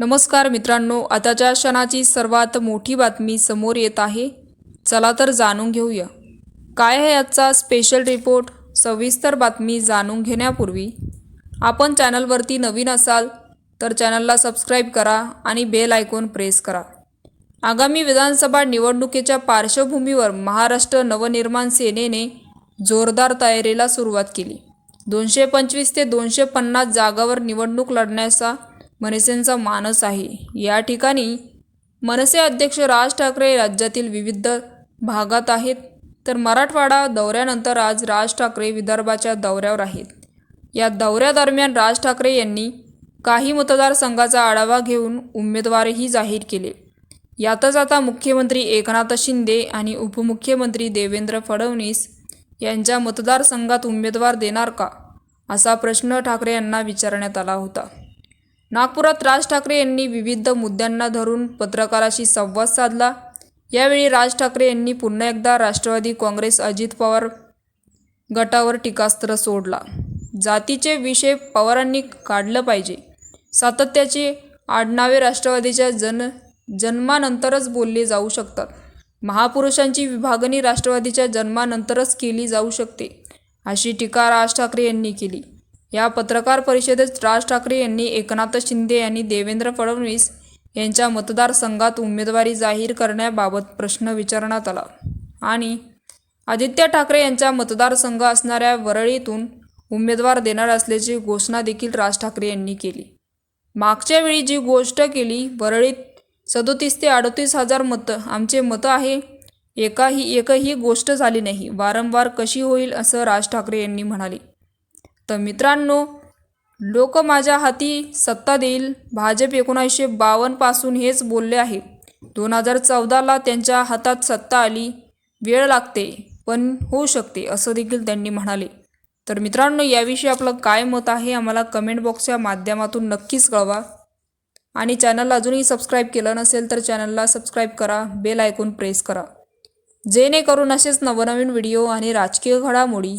नमस्कार मित्रांनो आताच्या क्षणाची सर्वात मोठी बातमी समोर येत आहे. चला तर जाणून घेऊया. काय आहे आजचा स्पेशल रिपोर्ट सविस्तर बातमी जाणून घेण्यापूर्वी आपण चॅनलवरती नवीन असाल तर चॅनलला सबस्क्राईब करा आणि बेल आयकॉन प्रेस करा. आगामी विधानसभा निवडणुकीच्या पार्श्वभूमीवर महाराष्ट्र नवनिर्माण सेनेने जोरदार तयारीला सुरुवात केली. दोनशे पंचवीस ते दोनशे पन्नास जागावर निवडणूक लढण्याचा मनसेंचा मानस आहे. या ठिकाणी मनसे अध्यक्ष राज ठाकरे राज्यातील विविध भागात आहेत. तर मराठवाडा दौऱ्यानंतर आज राज ठाकरे विदर्भाच्या दौऱ्यावर आहेत. या दौऱ्यादरम्यान राज ठाकरे यांनी काही मतदारसंघाचा आढावा घेऊन उमेदवारही जाहीर केले. यातच आता मुख्यमंत्री एकनाथ शिंदे आणि उपमुख्यमंत्री देवेंद्र फडणवीस यांच्या मतदारसंघात उमेदवार देणार का? असा प्रश्न ठाकरे यांना विचारण्यात आला होता. नागपुरात राज ठाकरे यांनी विविध मुद्द्यांना धरून पत्रकाराशी संवाद साधला. यावेळी राज ठाकरे यांनी पुन्हा एकदा राष्ट्रवादी काँग्रेस अजित पवार गटावर टीकास्त्र सोडला. जातीचे विषय पवारांनी काढलं पाहिजे. सातत्याची आडनावे राष्ट्रवादीच्या जन जन्मानंतरच बोलले जाऊ शकतात. महापुरुषांची विभागणी राष्ट्रवादीच्या जन्मानंतरच केली जाऊ शकते अशी टीका राज ठाकरे यांनी केली. या पत्रकार परिषदेत राज ठाकरे यांनी एकनाथ शिंदे आणि देवेंद्र फडणवीस यांच्या मतदारसंघात उमेदवारी जाहीर करण्याबाबत प्रश्न विचारण्यात आला. आणि आदित्य ठाकरे यांच्या मतदारसंघ असणाऱ्या वरळीतून उमेदवार देणार असल्याची घोषणा देखील राज ठाकरे यांनी केली. मागच्या वेळी जी गोष्ट केली वरळीत सदोतीस ते अडतीस हजार मतं आमचे मतं आहे एकाही एकही गोष्ट झाली नाही. वारंवार कशी होईल असं राज ठाकरे यांनी म्हणाले. तर मित्रांनो लोक माझ्या हाती सत्ता देईल. भाजप एकोणीसशे बावन्नपासून हेच बोलले आहे. दोन हजार चौदाला त्यांच्या हातात सत्ता आली. वेळ लागते पण होऊ शकते असं देखील त्यांनी म्हणाले. तर मित्रांनो याविषयी आपलं काय मत आहे आम्हाला कमेंट बॉक्सच्या माध्यमातून नक्कीच कळवा. आणि चॅनलला अजूनही सबस्क्राईब केलं नसेल तर चॅनलला सबस्क्राईब करा बेल ऐकून प्रेस करा. जेणेकरून असेच नवनवीन व्हिडिओ आणि राजकीय घडामोडी